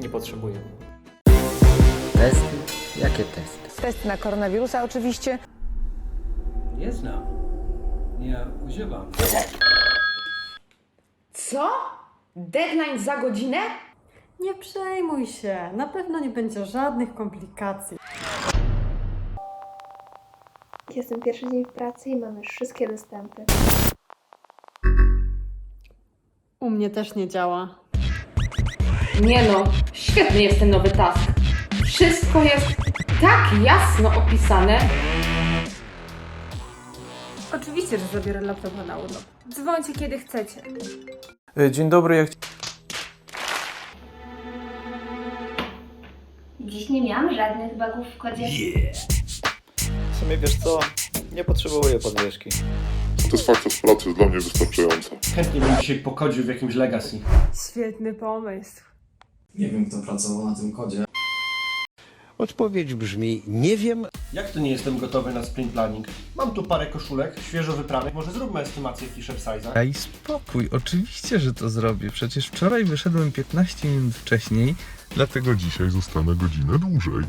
Nie potrzebuję. Testy? Jakie testy? Test na koronawirusa oczywiście. Nie znam. Nie używam. Co? Deadline za godzinę? Nie przejmuj się, na pewno nie będzie żadnych komplikacji. Jestem pierwszy dzień w pracy i mam już wszystkie dostępy. U mnie też nie działa. Nie no, świetny jest ten nowy task. Wszystko jest tak jasno opisane. Oczywiście, że zabiorę laptopa na urlop. Dzwońcie kiedy chcecie. E, Dzień dobry, ja chci- Dziś nie miałam żadnych bugów w kodzie. W sumie wiesz co? Nie potrzebuję podwyżki. Satysfakcja z pracy jest dla mnie wystarczająca. Chętnie bym dzisiaj pokodził w jakimś legacy. Świetny pomysł. Nie wiem, kto pracował na tym kodzie. Odpowiedź brzmi: Nie wiem. Jak to nie jestem gotowy na sprint planning? Mam tu parę koszulek, świeżo wypranych. Może zróbmy estymację w t-shirt size'a? Daj spokój, oczywiście, że to zrobię. Przecież wczoraj wyszedłem 15 minut wcześniej. Dlatego dzisiaj zostanę godzinę dłużej.